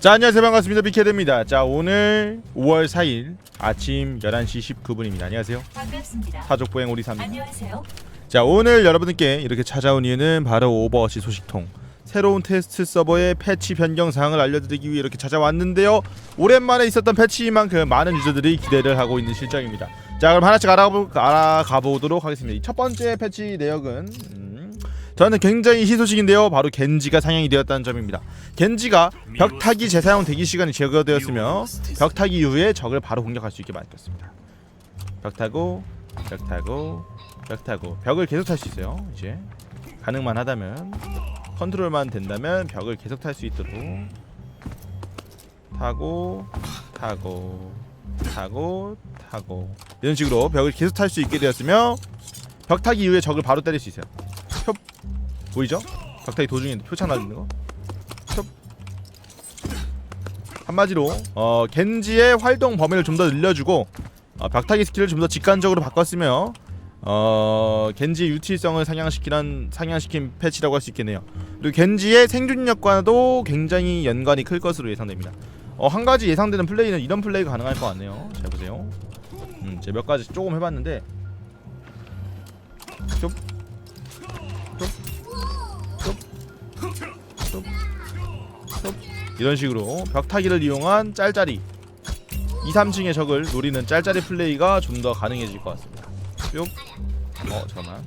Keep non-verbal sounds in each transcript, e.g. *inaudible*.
자 안녕하세요. 반갑습니다. 비케드입니다. 자 오늘 5월 4일 아침 11시 19분입니다. 안녕하세요. 반갑습니다. 사족보행 오리사입니다. 안녕하세요. 자 오늘 여러분들께 이렇게 찾아온 이유는 바로 오버워치 소식통. 새로운 테스트 서버의 패치 변경 사항을 알려드리기 위해 이렇게 찾아왔는데요. 오랜만에 있었던 패치만큼 많은 유저들이 기대를 하고 있는 실정입니다. 자 그럼 하나씩 알아보, 알아가 보도록 하겠습니다. 이첫 번째 패치 내역은 음, 저는 굉장히 희소식인데요. 바로 겐지가 상향이 되었다는 점입니다. 겐지가 벽타기 재사용 대기 시간이 제거되었으며 벽타기 이후에 적을 바로 공격할 수 있게 바뀌었습니다. 벽타고 벽타고 벽타고. 벽을 계속 탈 수 있어요. 이제 가능만 하다면 컨트롤만 된다면 벽을 계속 탈 수 있도록 타고 타고 타고 타고. 이런 식으로 벽을 계속 탈 수 있게 되었으며 벽 타기 이후에 적을 바로 때릴 수 있어요 표 보이죠? 벽 타기 도중에 표창 날리는 거 표. 한마디로 어 겐지의 활동 범위를 좀 더 늘려주고 어, 벽타기 스킬을 좀 더 직관적으로 바꿨으며 어 겐지의 유틸성을 상향시키는 상향시킨 패치라고 할 수 있겠네요. 그리고 겐지의 생존력과도 굉장히 연관이 클 것으로 예상됩니다. 어 한 가지 예상되는 플레이는 이런 플레이가 가능할 것 같네요. 잘 보세요. 음, 제가 몇 가지 조금 해봤는데 쭉, 이런 식으로 벽타기를 이용한 짤짤이 2, 3층의 적을 노리는 짤짤이 플레이가 좀 더 가능해질 것 같습니다. 뿅. 어 잠깐만.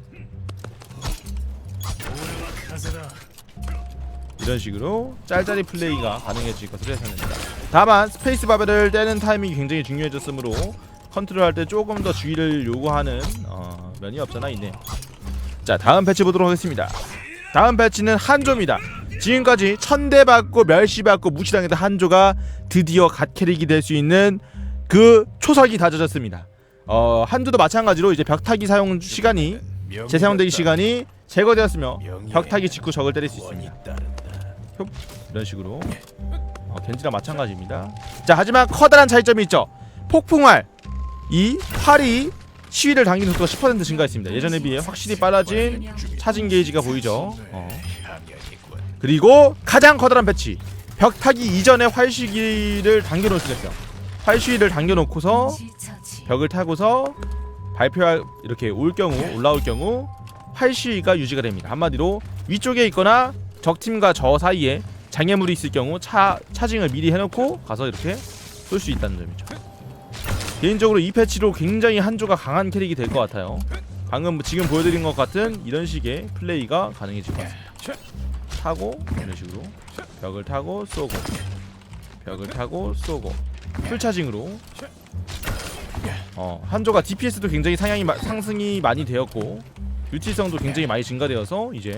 이런 식으로 짤짤이 플레이가 가능해질 것으로 예상됩니다. 다만 스페이스 바벨을 떼는 타이밍이 굉장히 중요해졌으므로 컨트롤할 때 조금 더 주의를 요구하는 어, 면이 없잖아 있네요. 자 다음 패치 보도록 하겠습니다. 다음 패치는 한조입니다. 지금까지 천대 받고 멸시받고 무시당했던 한조가 드디어 갓 캐릭이 될 수 있는 그 초석이 다져졌습니다. 어 한조도 마찬가지로 이제 벽타기 사용 시간이 재사용되기 시간이 제거되었으며 벽타기 직후 적을 때릴 수 있습니다. 흡, 이런 식으로 어, 겐지랑 마찬가지입니다. 자 하지만 커다란 차이점이 있죠. 폭풍활 이 활이 시위를 당기는 속도가 10% 증가했습니다. 예전에 비해 확실히 빨라진 차징 게이지가 보이죠. 어. 그리고 가장 커다란 배치 벽 타기 이전에 활시기를 당겨놓을 수가 있어요. 활시기를 당겨놓고서 벽을 타고서 발표할 이렇게 올 경우 올라올 경우 활시위가 유지가 됩니다. 한마디로 위쪽에 있거나 적 팀과 저 사이에 장애물이 있을 경우 차 차징을 미리 해놓고 가서 이렇게 쏠 수 있다는 점이죠. 개인적으로 이 패치로 굉장히 한조가 강한 캐릭이 될 것 같아요. 방금 지금 보여드린 것 같은 이런 식의 플레이가 가능해질 것 같습니다. 타고 이런 식으로 벽을 타고 쏘고 벽을 타고 쏘고 풀 차징으로 어, 한조가 DPS도 굉장히 상향이 마- 상승이 많이 되었고 유틸성도 굉장히 많이 증가되어서 이제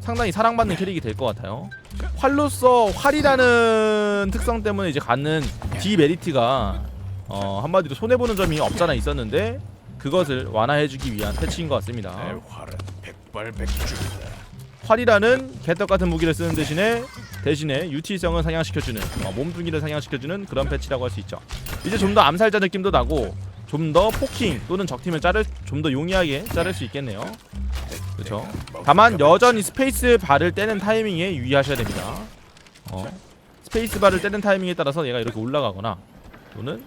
상당히 사랑받는 캐릭이 될 것 같아요. 활로서 활이라는 특성 때문에 이제 갖는 디메리트가 어, 한마디로 손해 보는 점이 없잖아 있었는데 그것을 완화해주기 위한 패치인 것 같습니다. 활이라는 개떡 같은 무기를 쓰는 대신에 대신에 유틸성을 상향시켜주는 어, 몸뚱이를 상향시켜주는 그런 패치라고 할 수 있죠. 이제 좀 더 암살자 느낌도 나고 좀 더 포킹 또는 적팀을 자를 좀 더 용이하게 자를 수 있겠네요. 그렇죠. 다만 여전히 스페이스 바를 떼는 타이밍에 유의하셔야 됩니다. 어, 스페이스 바를 떼는 타이밍에 따라서 얘가 이렇게 올라가거나 또는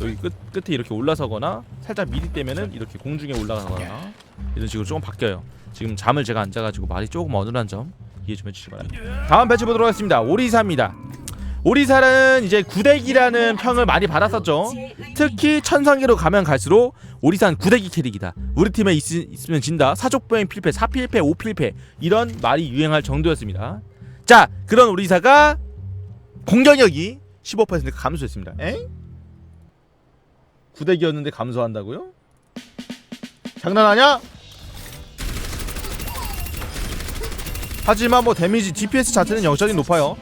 여기 끝 끝에 이렇게 올라서거나 살짝 미리 떼면은 이렇게 공중에 올라가거나 이런 식으로 조금 바뀌어요. 지금 잠을 제가 안 자가지고 말이 조금 어눌한 점 이해 좀 해주시기 바랍니다. 다음 배치 보도록 하겠습니다. 오리사입니다. 오리사는 이제 구대기라는 평을 많이 받았었죠. 특히 천상계로 가면 갈수록 오리산 구대기 캐릭이다. 우리 팀에 있, 있으면 진다. 사족보행 필패, 사필패, 오필패 이런 말이 유행할 정도였습니다. 자, 그런 오리사가 공격력이 15% 감소했습니다. 에? 구대기였는데 감소한다고요? 장난하냐? 하지만 뭐 데미지 DPS 자체는 여전히 높아요.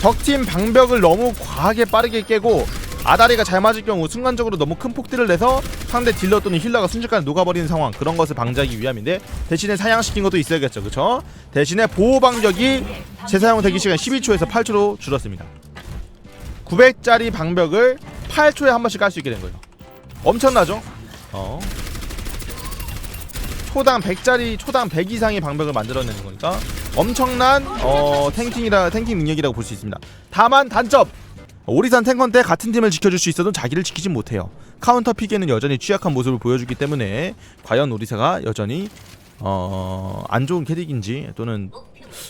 적팀 방벽을 너무 과하게 빠르게 깨고 아다리가 잘 맞을 경우 순간적으로 너무 큰 폭딜을 내서 상대 딜러 또는 힐러가 순식간에 녹아버리는 상황 그런 것을 방지하기 위함인데 대신에 사양시킨 것도 있어야겠죠 그쵸? 대신에 보호 방벽이 재사용 대기 시간 12초에서 8초로 줄었습니다 900짜리 방벽을 8초에 한 번씩 깔 수 있게 된 거예요 엄청나죠? 어. 초당 100짜리 초당 100 이상의 방벽을 만들어내는 거니까 엄청난 어, 탱킹이라 탱킹 능력이라고 볼 수 있습니다. 다만 단점 오리산 탱커인데 같은 팀을 지켜줄 수 있어도 자기를 지키진 못해요. 카운터 픽에는 여전히 취약한 모습을 보여주기 때문에 과연 오리사가 여전히 어, 안 좋은 캐릭인지 또는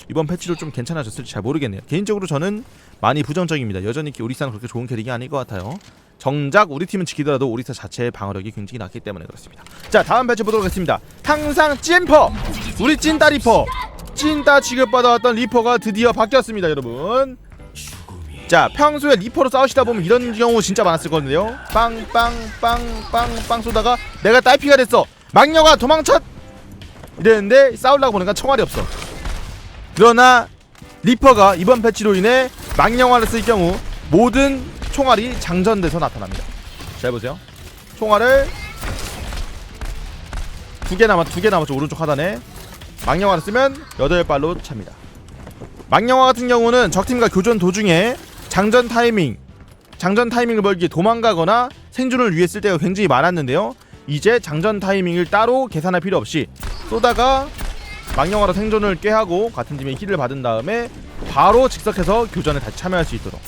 이번 패치로 좀 괜찮아졌을지 잘 모르겠네요. 개인적으로 저는 많이 부정적입니다. 여전히 오리사는 그렇게 좋은 캐릭이 아닐 것 같아요. 정작 우리 팀은 지키더라도 오리사 자체의 방어력이 굉장히 낮기 때문에 그렇습니다. 자 다음 패치 보도록 하겠습니다. 항상 찐퍼 우리 찐따 리퍼 찐따 취급받아왔던 리퍼가 드디어 바뀌었습니다, 여러분. 자 평소에 리퍼로 싸우시다 보면 이런 경우 진짜 많았을 거든요. 빵빵빵빵빵 쏘다가 내가 딸피가 됐어. 망녀가 도망쳤 이랬는데 싸우려고 보니까 총알이 없어. 그러나 리퍼가 이번 패치로 인해 망령화를 쓸 경우 모든 총알이 장전돼서 나타납니다. 잘 보세요. 총알을 두 개 남았 두개 남았죠 오른쪽 하단에 망령화를 쓰면 여덟 발로 찹니다. 망령화 같은 경우는 적팀과 교전 도중에 장전 타이밍 장전 타이밍을 벌기에 도망가거나 생존을 위해 쓸 때가 굉장히 많았는데요. 이제 장전 타이밍을 따로 계산할 필요 없이 쏘다가 망령화로 생존을 꾀하고 같은 팀의 힐을 받은 다음에 바로 직석해서 교전에 다시 참여할 수 있도록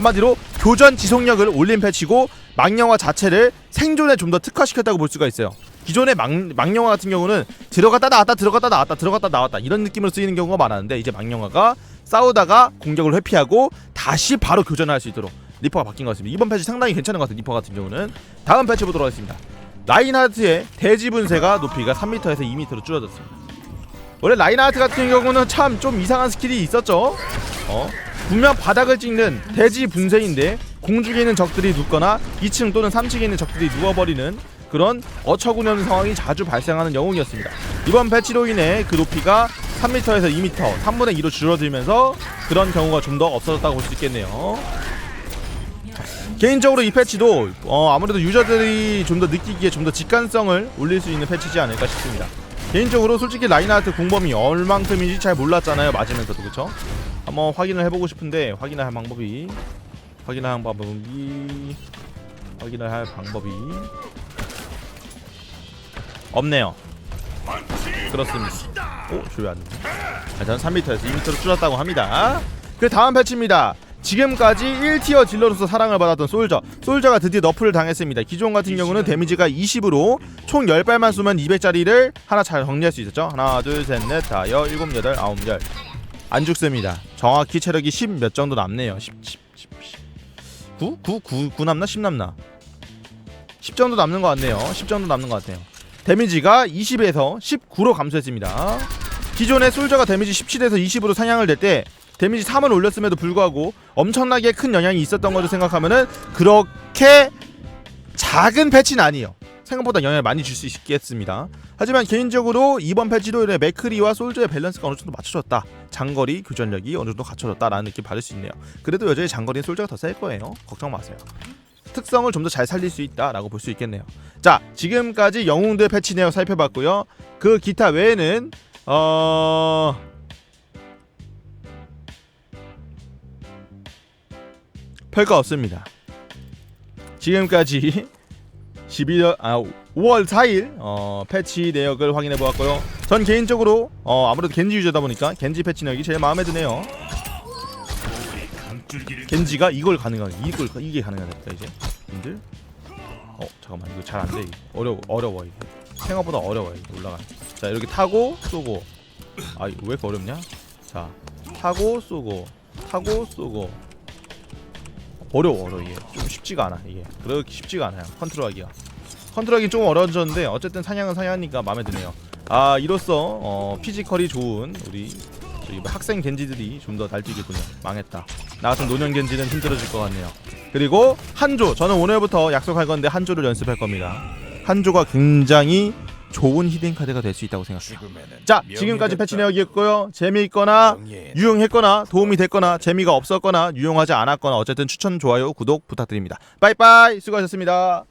한마디로 교전 지속력을 올린 패치고 망령화 자체를 생존에 좀 더 특화시켰다고 볼 수가 있어요. 기존의 망, 망령화 같은 경우는 들어갔다 나왔다 들어갔다 나왔다 들어갔다 나왔다 이런 느낌으로 쓰이는 경우가 많았는데 이제 망령화가 싸우다가 공격을 회피하고 다시 바로 교전할 수 있도록 리퍼가 바뀐 것 같습니다. 이번 패치 상당히 괜찮은 것 같아요. 리퍼 같은 경우는 다음 패치 보도록 하겠습니다. 라인하트의 대지 분쇄가 높이가 3m에서 2m로 줄어졌습니다. 원래 라인하트 같은 경우는 참 좀 이상한 스킬이 있었죠. 어 분명 바닥을 찍는 대지 분쇄인데 공중에 있는 적들이 눕거나 2층 또는 3층에 있는 적들이 누워버리는 그런 어처구니 없는 상황이 자주 발생하는 영웅이었습니다. 이번 패치로 인해 그 높이가 3m에서 2m, 3분의 2로 줄어들면서 그런 경우가 좀 더 없어졌다고 볼 수 있겠네요. 개인적으로 이 패치도 어, 아무래도 유저들이 좀 더 느끼기에 좀 더 직관성을 올릴 수 있는 패치지 않을까 싶습니다. 개인적으로 솔직히 라인하트 공범이 얼만큼인지 잘 몰랐잖아요 맞으면서도 그쵸? 한번 확인을 해보고 싶은데 확인을 할 방법이 확인을 할 방법이 확인을 할 방법이 없네요 그렇습니다 오? 저왜안 되지? 일단 3m에서 2m로 줄었다고 합니다 그 다음 패치입니다 지금까지 1티어 딜러로서 사랑을 받았던 솔저 솔저가 드디어 너프를 당했습니다 기존 같은 경우는 데미지가 20으로 총 10발만 쏘면 200짜리를 하나 잘 정리할 수 있었죠 하나 둘셋넷 다여 일곱 여덟 아홉 열 안 죽습니다 정확히 체력이 10 몇 정도 남네요 10, 10, 10, 10. 9? 9? 9, 9 남나? 10 남나? 10 정도 남는 것 같네요 10 정도 남는 것 같아요 데미지가 20에서 19로 감소했습니다 기존의 솔저가 데미지 17에서 20으로 상향을 될때 데미지 3을 올렸음에도 불구하고 엄청나게 큰 영향이 있었던 것을 생각하면은 그렇게 작은 패치는 아니에요. 생각보다 영향을 많이 줄 수 있겠습니다. 하지만 개인적으로 이번 패치로 인해 맥크리와 솔저의 밸런스가 어느 정도 맞춰졌다. 장거리 교전력이 어느 정도 갖춰졌다라는 느낌 받을 수 있네요. 그래도 여전히 장거리는 솔저가 더 셀 거예요. 걱정 마세요. 특성을 좀 더 잘 살릴 수 있다라고 볼 수 있겠네요. 자, 지금까지 영웅들 패치 내역 살펴봤고요. 그 기타 외에는 어 별거 없습니다. 지금까지 *laughs* 12월 아 5월 4일 어, 패치 내역을 확인해 보았고요. 전 개인적으로 어, 아무래도 겐지 유저다 보니까 겐지 패치 내역이 제일 마음에 드네요. 겐지가 이걸 가능하게 이걸 이게 가능하다 이제 님들. 어 잠깐만 이거 잘 안 돼. 어려워 어려워 이게 생각보다 어려워 이게 올라가. 자 이렇게 타고 쏘고 아왜 이렇게 어렵냐? 자 타고 쏘고 타고 쏘고 어려워 이게. 좀 쉽지가 않아 이게. 그렇게 쉽지가 않아요 컨트롤하기가. 컨트롤하기 좀 어려워졌는데 어쨌든 사냥은 사냥하니까 마음에 드네요. 아 이로써 어, 피지컬이 좋은 우리 저기 학생 겐지들이 좀 더 날뛰겠군요. 망했다. 나 같은 노년 겐지는 힘들어질 것 같네요. 그리고 한조. 저는 오늘부터 약속할 건데 한조를 연습할 겁니다. 한조가 굉장히 좋은 히든 카드가 될 수 있다고 생각해요. 자 지금까지 패치. 내역이었고요. 재미있거나. 유용했거나 도움이 됐거나 재미가 없었거나 유용하지 않았거나 어쨌든 추천 좋아요 구독 부탁드립니다. 빠이빠이. 수고하셨습니다